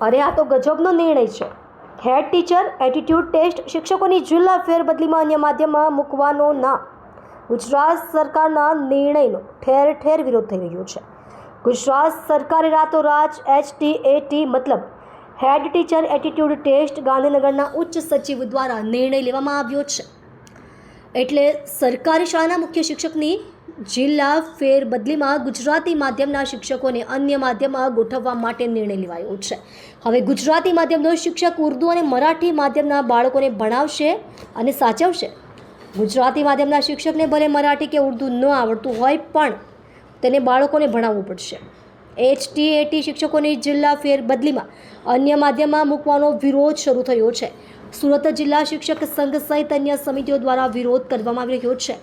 અરે આ તો ગજબનો નિર્ણય છે. હેડ ટીચર એટીટ્યુડ ટેસ્ટ શિક્ષકોની જિલ્લા ફેરબદલીમાં અન્ય માધ્યમમાં મૂકવાનો ના. ગુજરાત સરકારના નિર્ણયનો ઠેર ઠેર વિરોધ થઈ રહ્યો છે. ગુજરાત સરકારે રાતોરાત એચટીએટી મતલબ હેડ ટીચર એટીટ્યુડ ટેસ્ટ ગાંધીનગરના ઉચ્ચ સચિવ દ્વારા નિર્ણય લેવામાં આવ્યો છે. એટલે સરકારી શાળાના મુખ્ય શિક્ષકની જિલ્લા ફેરબદલીમાં ગુજરાતી માધ્યમના શિક્ષકોને અન્ય માધ્યમમાં ગોઠવવા માટે નિર્ણય લેવાયો છે. હવે ગુજરાતી માધ્યમનો શિક્ષક ઉર્દુ અને મરાઠી માધ્યમના બાળકોને ભણાવશે અને સાચવશે. ગુજરાતી માધ્યમના શિક્ષકને ભલે મરાઠી કે ઉર્દુ ન આવડતું હોય પણ તેને બાળકોને ભણાવવું પડશે. એચટીએટી શિક્ષકોની જિલ્લા ફેરબદલીમાં અન્ય માધ્યમમાં મૂકવાનો વિરોધ શરૂ થયો છે. સુરત જિલ્લા શિક્ષક સંઘ સહિત અન્ય સમિતિઓ દ્વારા વિરોધ કરવામાં આવી રહ્યો છે.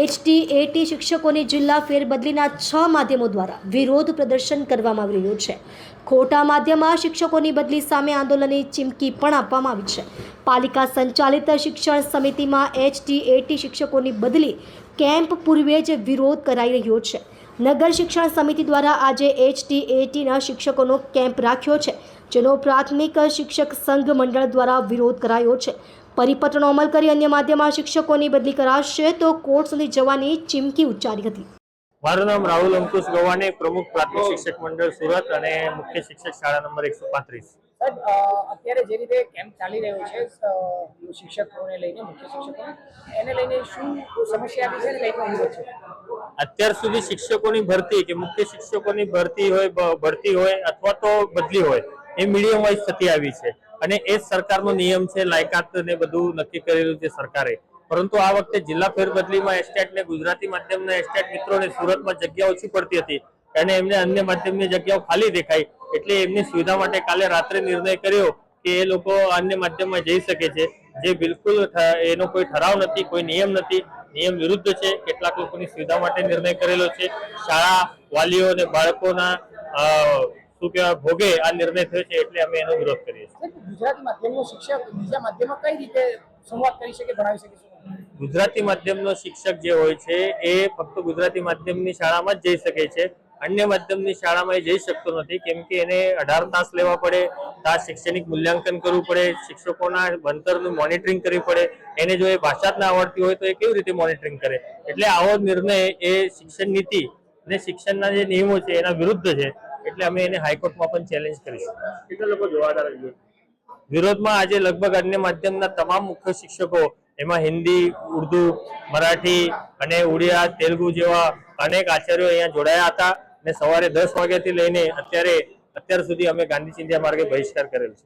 એચટીએટી શિક્ષકોની જિલ્લા ફેરબદલીના છ માધ્યમો દ્વારા વિરોધ પ્રદર્શન કરવામાં આવી રહ્યું છે. ખોટા માધ્યમમાં શિક્ષકોની બદલી સામે આંદોલનની ચીમકી પણ આપવામાં આવી છે. પાલિકા સંચાલિત શિક્ષણ સમિતિમાં એચટીએટી શિક્ષકોની બદલી કેમ્પ પૂર્વે જ વિરોધ કરાઈ રહ્યો છે. નગર શિક્ષણ સમિતિ દ્વારા આજે એચટીએટીના શિક્ષકોનો કેમ્પ રાખ્યો છે જેનો પ્રાથમિક શિક્ષક સંઘ મંડળ દ્વારા વિરોધ કરાયો છે. પરિપત્રનો અમલ કરી અન્ય માધ્યમમાં શિક્ષકોની બદલી કરાશે તો કોર્ટ સુધી જવાની ચીમકી ઉચ્ચારી હતી. મારું નામ રાહુલ અંકુશ ગવાણી પ્રમુખ પ્રાથમિક શિક્ષક મંડળ સુરત અને મુખ્ય શિક્ષક શાળા નંબર એકસો પાંત્રીસ. અત્યારે જે રીતે કેમ્પ ચાલી રહ્યો છે શિક્ષકોને લઈને મુખ્ય શિક્ષકો એને લઈને શું સમસ્યા આવી છે? અત્યાર સુધી શિક્ષકોની ભરતી કે મુખ્ય શિક્ષકોની ભરતી હોય ભરતી હોય અથવા તો બદલી હોય, એ મીડિયમ વાઇઝ થતી આવી છે. અને એ સરકારનો નિયમ છે, લાયકાત ને બધું નક્કી કરેલું છે સરકારે. પરંતુ આ વખતે જિલ્લા ફેરબદલીમાં એસ્ટેટ ને ગુજરાતી માધ્યમના એસ્ટેટ મિત્રોને સુરતમાં જગ્યા ઓછી પડતી હતી અને એમને અન્ય માધ્યમની જગ્યાઓ ખાલી દેખાઈ. એટલે એમની સુવિધા માટે કાલે રાત્રે નિર્ણય કર્યો કે એ લોકો અન્ય માધ્યમમાં જઈ શકે છે. જે બિલકુલ એનો કોઈ ઠરાવ નથી, કોઈ નિયમ નથી. નિયમ વિરુદ્ધ છે. કેટલાક લોકોની સુવિધા માટે નિર્ણય કરેલો છે. શાળા વાલીઓ અને બાળકોના શું કહેવાય ભોગે આ નિર્ણય થયો છે એટલે અમે એનો વિરોધ કરીએ છીએ. ગુજરાતી માધ્યમનો શિક્ષક બીજા માધ્યમમાં કઈ રીતે સંવાદ કરી શકે ભણાવી શકે ગુજરાતી માધ્યમનો શિક્ષક જે હોય છે એ ફક્ત ગુજરાતી માધ્યમની શાળામાં જ જઈ શકે છે. અન્ય માધ્યમની શાળામાં એ જઈ શકતો નથી કેમ કે એને અઢાર તાસ લેવા પડે તાસ શૈક્ષણિક મૂલ્યાંકન કરવું પડે શિક્ષકોના ભણતરનું મોનિટરિંગ કરવી પડે એને જો એ ભાષા જ ના આવડતી હોય તો એ કેવી રીતે મોનિટરિંગ કરે? એટલે આવો નિર્ણય એ શિક્ષણ નીતિ અને શિક્ષણના જે નિયમો છે એના વિરુદ્ધ છે એટલે અમે એને હાઈકોર્ટમાં પણ ચેલેન્જ કરીશું. કેટલા લોકો જોવાદાર વિરોધમાં આજે લગભગ અન્ય માધ્યમના તમામ મુખ્ય શિક્ષકો એમાં હિન્દી ઉર્દુ મરાઠી અને ઉડિયા તેલુગુ જેવા અનેક આચાર્યો અહીંયા જોડાયા હતા. અને સવારે દસ વાગ્યાથી લઈને અત્યારે અત્યાર સુધી અમે ગાંધી ચિંધ્યા માર્ગે બહિષ્કાર કરેલ છે.